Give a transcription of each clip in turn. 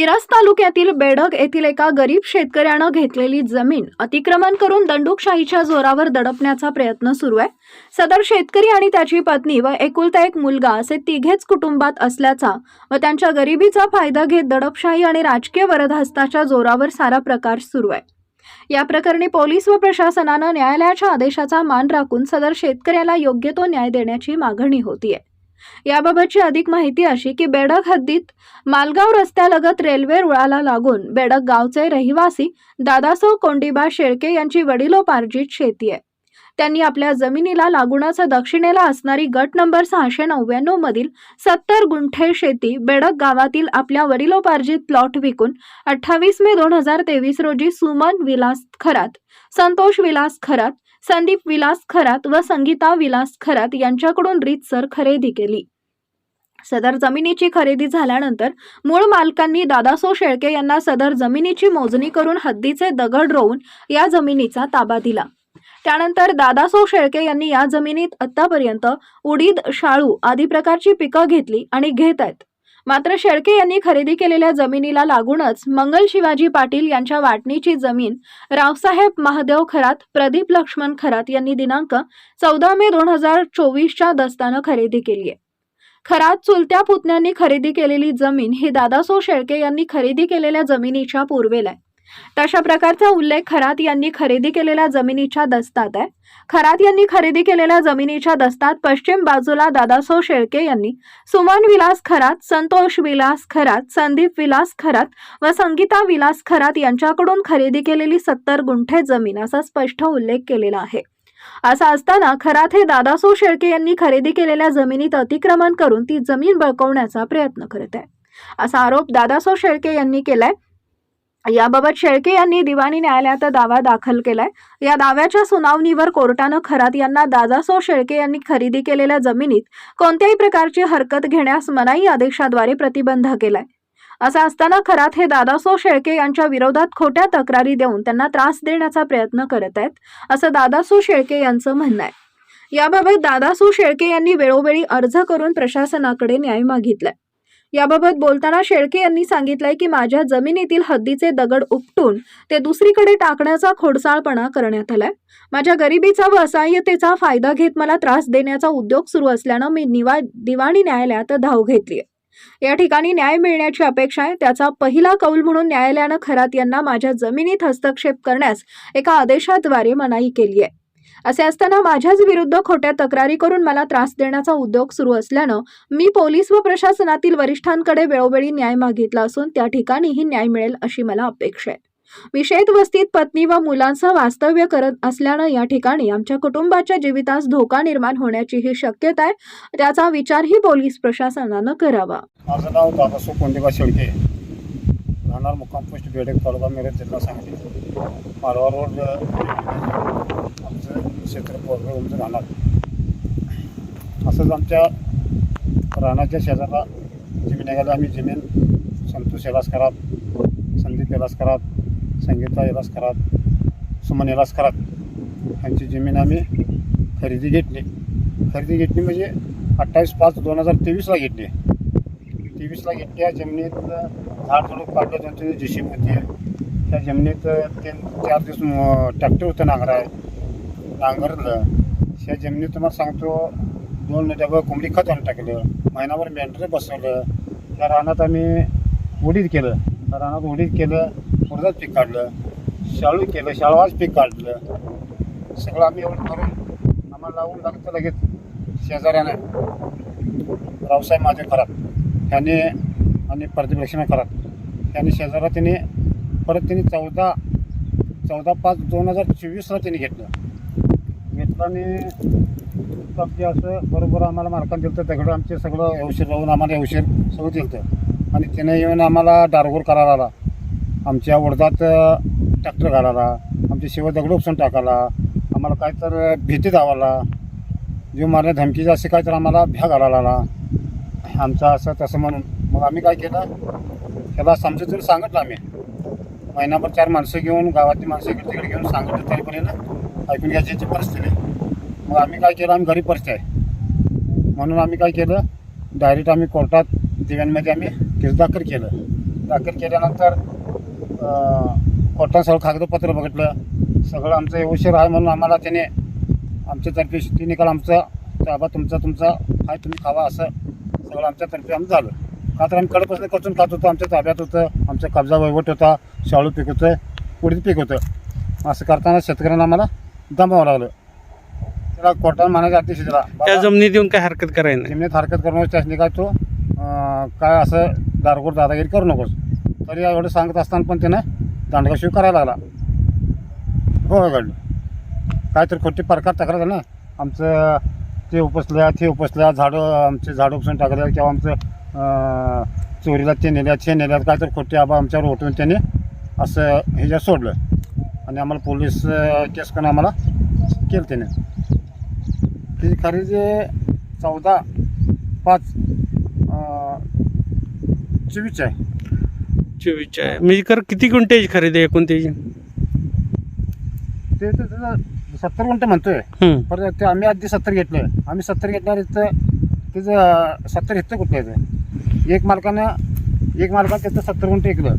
मिरज तालुक्यातील बेडग येथील एका गरीब शेतकऱ्यानं घेतलेली जमीन अतिक्रमण करून दंडुकशाहीच्या जोरावर दडपण्याचा प्रयत्न सुरू आहे. सदर शेतकरी आणि त्याची पत्नी व एकुलता एक मुलगा असे तिघेच कुटुंबात असल्याचा व त्यांच्या गरिबीचा फायदा घेत दडपशाही आणि राजकीय वरदहस्ताच्या जोरावर सारा प्रकार सुरू आहे. या प्रकरणी पोलीस व प्रशासनानं न्यायालयाच्या आदेशाचा मान राखून सदर शेतकऱ्याला योग्य तो न्याय देण्याची मागणी होतीये. याबाबतची अधिक माहिती अशी की बेडक हद्दीत मालगाव रस्त्यालगत रेल्वे रुळाला लागून बेडक गावचे रहिवासी दादासो कोंडीबा शेळके यांची वडिलोपार्जित शेती आहे. त्यांनी आपल्या जमिनीला लागूनच दक्षिणेला असणारी गट नंबर सहाशे नव्याण्णव मधील सत्तर गुंठे शेती बेडक गावातील आपल्या वडिलोपार्जित प्लॉट विकून अठ्ठावीस मे दोन हजार तेवीस रोजी सुमन विलास खरात संतोष विलास खरात संदीप विलास खरात व संगीता विलास खरात यांच्याकडून रीतसर खरेदी केली. सदर जमिनीची खरेदी झाल्यानंतर मूळ मालकांनी दादासो शेळके यांना सदर जमिनीची मोजणी करून हद्दीचे दगड रोवून या जमिनीचा ताबा दिला. त्यानंतर दादासो शेळके यांनी या जमिनीत आतापर्यंत उडीद शाळू आदी प्रकारची पिकं घेतली आणि घेत आहेत. मात्र शेळके यांनी खरेदी केलेल्या जमिनीला लागूनच मंगल शिवाजी पाटील यांच्या वाटणीची जमीन रावसाहेब महादेव खरात प्रदीप लक्ष्मण खरात यांनी दिनांक चौदा मे दोन हजार चोवीसच्या दस्तानं खरेदी केली आहे. खरात चुलत्या पुतण्यांनी खरेदी केलेली जमीन ही दादासो शेळके यांनी खरेदी केलेल्या जमिनीच्या पूर्वेला आहे. तशा प्रकारचा उल्लेख खरात यांनी खरेदी केलेल्या जमिनीच्या दस्तात आहे. खरात यांनी खरेदी केलेल्या जमिनीच्या दस्तात पश्चिम बाजूला दादासो शेळके यांनी सुमन विलास खरात संतोष विलास खरात संदीप विलास खरात व संगीता विलास खरात यांच्याकडून खरेदी केलेली सत्तर गुंठे जमीन असा स्पष्ट उल्लेख केलेला आहे. असं असताना खरात हे दादासो शेळके यांनी खरेदी केलेल्या जमिनीत अतिक्रमण करून ती जमीन बळकवण्याचा प्रयत्न करत आहे. असा आरोप दादासो शेळके यांनी केलाय. याबाबत शेळके यांनी दिवाणी न्यायालयात दावा दाखल केलाय. या दाव्याच्या सुनावणीवर कोर्टानं खरात यांना दादासो शेळके यांनी खरेदी केलेल्या जमिनीत कोणत्याही प्रकारची हरकत घेण्यास मनाई आदेशाद्वारे प्रतिबंध केलाय. असं असताना खरात हे दादासो शेळके यांच्या विरोधात खोट्या तक्रारी देऊन त्यांना त्रास देण्याचा प्रयत्न करत आहेत असं दादासो शेळके यांचं म्हणणं आहे. याबाबत दादासो शेळके यांनी वेळोवेळी अर्ज करून प्रशासनाकडे न्याय मागितलाय. याबाबत बोलताना शेळके यांनी सांगितलंय की माझ्या जमिनीतील हद्दीचे दगड उपटून ते दुसरीकडे टाकण्याचा खोडसाळपणा करण्यात आलाय. माझ्या गरिबीचा व असहाय्यतेचा फायदा घेत मला त्रास देण्याचा उद्योग सुरू असल्यानं मी निवा दिवाणी न्यायालयात धाव घेतली या ठिकाणी न्याय मिळण्याची अपेक्षा आहे. त्याचा पहिला कौल म्हणून न्यायालयानं खरात यांना माझ्या जमिनीत हस्तक्षेप करण्यास एका आदेशाद्वारे मनाई केली आहे. असे असताना माझ्याच विरुद्ध खोट्या तक्रारी करून मला त्रास देण्याचा उद्योग सुरू असल्यानं मी पोलीस व प्रशासनातील वरिष्ठांकडे वेळोवेळी न्याय मागितला असून त्या ठिकाणीही न्याय मिळेल अशी मला अपेक्षा आहे. विषयत वस्तीत पत्नी व मुलांसह वास्तव्य करत असल्यानं या ठिकाणी आमच्या कुटुंबाच्या जीवितास धोका निर्माण होण्याची ही शक्यता आहे. त्याचा विचारही पोलीस प्रशासनानं करावा. माझं नाव दादासो कोंडेबा शेळके. राहणार मुक्काम पोस्ट बेडेक तालुका मिरज जिल्हा सांगली. मालवा रोड आमचं क्षेत्र पोरगड आमचं राहणार. असंच आमच्या राहण्याच्या शेजारला जमीन आहे आम्ही जमीन. संतोष एलास करात संदीप एलास करात संगीता एलास करात सुमन एलास करात यांची जमीन आम्ही खरेदी घेतली. खरेदी घेतली म्हणजे अठ्ठावीस पाच दोन हजार तेवीसला घेतली. तेवीसला घेतली या जमिनीत झाड झुडूप काढलं दोन जे सी होती त्या जमिनीत तीन चार दिवस ट्रॅक्टर होतं नांगराय. नांगरलं. त्या जमिनीत तुम्हाला सांगतो दोन डबं कोंबडी खत आणून टाकलं. महिनाभर मेंढरे बसवलं. त्या रानात आम्ही उडीद केलं. त्या रानात उडीद केलं उडदाच पीक काढलं. शाळू केलं शाळवाच पीक काढलं. सगळं आम्ही एवढं करून आम्हाला लावून लागतं लगेच शेजाऱ्यानं. रावसाहेब माझे खरात ह्याने आणि प्रदीप लक्ष्मी त्याने शेजारा त्याने परत त्यांनी चौदा चौदा पाच दोन हजार चोवीसला त्यांनी घेतलं. घेतलं अगदी असं बरोबर आम्हाला मार्कात दिलं दगड आमचे सगळं औषध राहून आम्हाला औषध सगळं दिलं होतं. आणि त्याने येऊन आम्हाला डारगोर करायला आला. आमच्या वडदात ट्रॅक्टर घालायला आमचे शिवाय दगड उपसून टाकायला आम्हाला काय तर भीती दावाला जीव मारण्या धमकीचा असे काय तर आम्हाला भ्या घालायला आला. आमचं असं तसं म्हणून. मग आम्ही काय केलं? त्याला समजून सांगितलं आम्ही महिनाभर चार माणसं घेऊन गावातली माणसं इकडे तिकडे घेऊन सांगितलं तरी पण ऐकून घ्यायची परिस्थिती मग आम्ही काय केलं? आम्ही घरी परिस्थिती आहे म्हणून आम्ही काय केलं? डायरेक्ट आम्ही कोर्टात दिव्यांमध्ये आम्ही केस दाखल केलं. दाखल केल्यानंतर कोर्टानं सगळं कागदपत्र बघितलं. सगळं आमचं व्यवस्थित आहे म्हणून आम्हाला त्याने आमच्यातर्फे ती निकाल आमचा ताबा तुमचा तुमचा आहे तुम्ही खावा असं सगळं आमच्यातर्फे आम्ही झालं. तर आम्ही कडपासून कचून खात होतो. आमच्या ताब्यात होतं. आमचा कब्जा वैवट होता शाळू पीक होतं. उडीद पीक होतं. असं करताना शेतकऱ्यांना आम्हाला दमावं लागलं. त्याला कोर्टानं म्हणायचं अध्यक्ष दिला त्या जमिनीत येऊन काय हरकत करायला नाही. जमिनीत हरकत करू नकोस त्यासनी काय तो अं, काय असं दारगोड दादागिरी करू नकोस. तरी एवढं सांगत असताना पण त्यानं दांडगाशिव करायला लागला. हो घडलं. काहीतरी खोटी प्रकार तक्रार झाली ना. आमचं ते उपसल्या ते उपसल्या झाडं आमचे झाडं उपसून टाकल्या किंवा आमचं चोरीला ते नेल्या ते नेल्यात काहीतरी खोटी आबा आमच्यावर उठवून त्याने असं ह्याच्यात सोडलं. आणि आम्हाला पोलीस केस करून आम्हाला केलं त्याने. त्याची खरेदी चौदा पाच अं, चोवीसची आहे. चोवीसच्या आहे. म्हणजे कर किती गुंठ्याची खरेदी आहे एकूण त्याची ते तर त्याचं सत्तर गुंठ म्हणतोय. हं. परत ते आम्ही आधी सत्तर घेतलं आम्ही सत्तर घेतल्यावर इथं तिचं सत्तर इथं कुठलं येतं एक मालकानं एक मालकानं त्याचं सत्तर गुंठ ऐकलं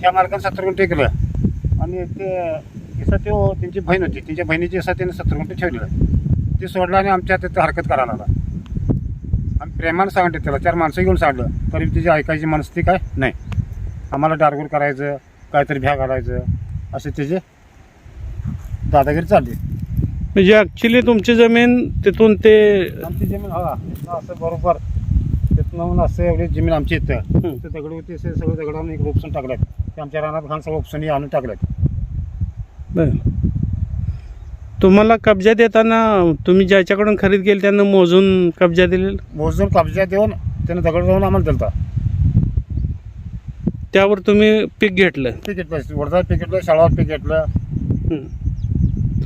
त्या मालकानं सत्तर गुंठ ऐकलं आणि ते इसा तो त्यांची बहीण होती. त्यांच्या बहिणीची इसा त्यानं सत्तर गुंठ ठेवलेलं. ते सोडलं आणि आमच्या तिथं हरकत करायला लागला. आम्ही प्रेमानं सांगते त्याला. चार माणसं घेऊन सांगलं तरी तिची ऐकायची मनस्थिती काय? नाही. आम्हाला डारगूर करायचं काहीतरी भ्या घालायचं असे त्याचे दादागिरी चालली. म्हणजे ॲक्च्युली तुमची जमीन तिथून ते आमची जमीन हा असं बरोबर. तिथनं असं एवढी जमीन आमची इथं हं. ते दगड होते ते सगळं दगड आणून इकडे उपसून टाकल्यात. ते आमच्या रानात घाण सगळं उपसून आणून टाकल्यात. बरं. तुम्हाला कब्जा देताना तुम्ही ज्याच्याकडून खरेदी केली त्यांना मोजून कब्जा दिलेला? मोजून कब्जा देऊन त्यानं दगड जाऊन आम्हाला दिलता. त्यावर तुम्ही पीक घेतलं? पीक घेतलं वडदार पीक घेतलं शाळावर पीक घेतलं. हं.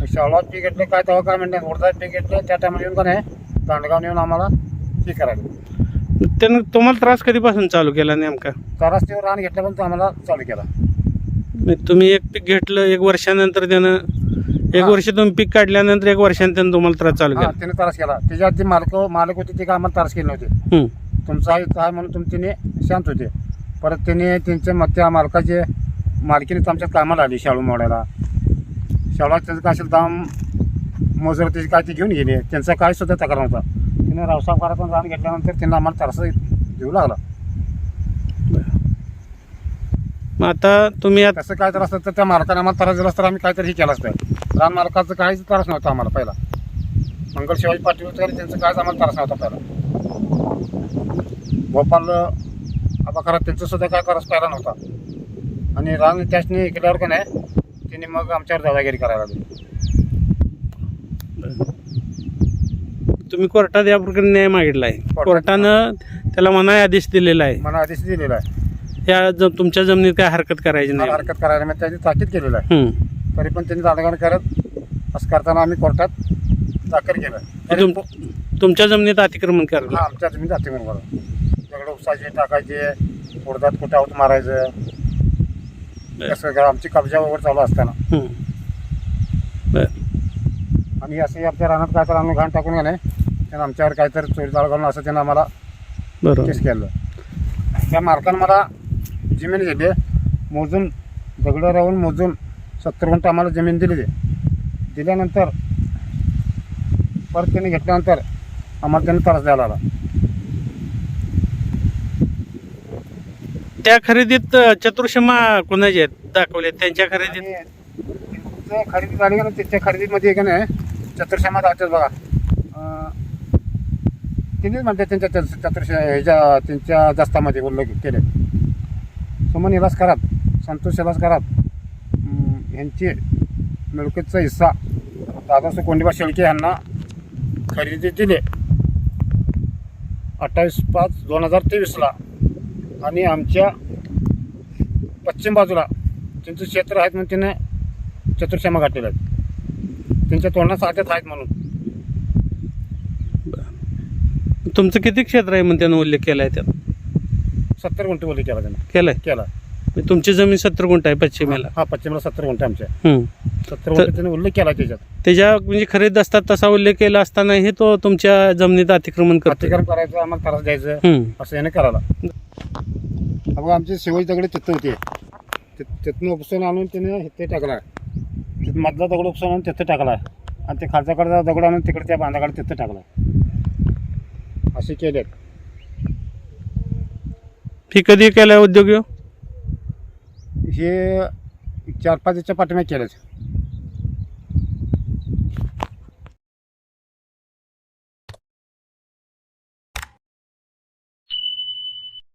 शाळावर पीक घेतलं काय तेव्हा काय म्हणतात वडदार पीक घेतलं त्या टायमाला येऊन का नाही दांडगाव येऊन आम्हाला पीक करायला. त्यानं तुम्हाला त्रास कधीपासून चालू केला नेमका? तारास ते रान घेतलं पण तो आम्हाला चालू केला. म्हणजे तुम्ही एक पीक घेतलं एक वर्षानंतर त्यानं एक हा. वर्ष तुम्ही पीक काढल्यानंतर एक वर्षानं त्यानं तुम्हाला त्रास चालू हा केला. त्याने तारास केला. त्याच्या आधी मालक मालक होते ते काय आम्हाला तारास केले नव्हते. तुमचा आहे काय म्हणून तुमच्याने शांत होते. परत त्याने त्यांच्या मग त्या मालकाचे मालकीने आमच्या कामाला आली शाळू मोडायला. शाळा त्याचं काय असेल दाम मोजर त्याची काय ते घेऊन गेले. त्यांचा काय सुद्धा तक्रार नव्हता. त्याने रावसाहेब घरातून रान घेतल्यानंतर त्यांना आम्हाला तरस देऊ लागला. मग आता तुम्ही आता तसं काय तर असतं तर त्या मालकाने आम्हाला त्रास दिला असतं आम्ही काहीतरी हे केलं असतं रान मालकाचं काहीच त्रास नव्हता आम्हाला पहिला. मंगल शिवाजी पाटील होते आणि त्यांचं काहीच आम्हाला त्रास नव्हता पहिला. भोपाळ आबा खरा त्यांचं सुद्धा काय त्रास पहिला नव्हता. आणि रान त्याचने केल्यावर का नाही त्यांनी मग आमच्यावर दादागिरी करायला लागली. तुम्ही कोर्टात या प्रकारे न्याय मागितला आहे. कोर्टानं त्याला मनाई आदेश दिलेला आहे. मला आदेश दिलेला आहे. या ज- तुमच्या जमिनीत काय हरकत करायची मला नाही हरकत करायला मी त्याची ताकीद केलेलं आहे. हं. तरी पण त्यांनी दादागिरी करत असं करताना आम्ही कोर्टात दाखल केलं. तरी तुम- तुमच्या जमिनीत अतिक्रमण हा आमच्या जमीन जाते बरोबर दगड उपसायचे टाकायचे उडदात कुठे आऊत मारायचं. असं आमची कब्जा वगैरे चालू असताना. आणि असं आमच्या रानात काय तर आम्ही घाण टाकून का नाही त्यानं आमच्यावर काहीतरी चोरी चाळ घालून असं त्यानं आम्हाला बरोबर. केस केलं. त्या मालकानं मला जमीन दिली मोजून दगडं राहून मोजून सत्तर गुंठ आम्हाला जमीन दिली दिल्यानंतर परत त्याने घेतल्यानंतर आम्हाला त्याने त्रास द्यायला आला त्या खरेदीत चतुर्षमा कोणाचे आहेत दाखवले? त्यांच्या खरेदीत? खरेदी झाली का ना त्याच्या खरेदीमध्ये का नाही? चतुर्श्यामा दाखवतात बघा. त्यांनीच म्हणते त्यांच्या चतुर्श ह्याच्या त्यांच्या दस्तामध्ये उल्लेख केले. सुमन करात संतोष करात ह्यांची मिळकतचा हिस्सा दादा कोंडिबा शेळके यांना खरेदी दिले. अठ्ठावीस पाच दोन हजार तेवीसला. आणि आमच्या पश्चिम बाजूला त्यांचं क्षेत्र आहेत म्हणून त्यांना चतुर्श्यामा घातलेलं आहेत त्यांच्या तोंडात साध्यात आहेत म्हणून. तुमचं किती क्षेत्र आहे म्हणून त्यानं उल्लेख केला आहे त्यात? सत्तर गुंठे उल्लेख केला त्यानं. केलाय? केला. म्हणजे तुमची जमीन सत्तर गुंठ आहे पश्चिमेला. हा पश्चिमेला सत्तर गुंठे आमच्या सत्तर गुंठे त्याने उल्लेख केला त्याच्यात. त्याच्या म्हणजे खरेदी असतात तसा उल्लेख केला असतानाही तो तुमच्या जमिनीत अतिक्रमण करतो अतिक्रमण करायचं आम्हाला त्रास द्यायचं असं याने करायला. अगं आमचे शिवाजी दगडे तिथं होते. ति- तिथनं उपसून आणून त्याने हिथे टाकला. तिथं मधला दगड उपसून आणून तिथं टाकला. आणि ते खालच्याकडचा दगड आणून तिकडे त्या बांधाकडे तिथं टाकला. असे केले ही कधी केलं उद्योग? हे चार पाच याच्या पाठीमागे केलं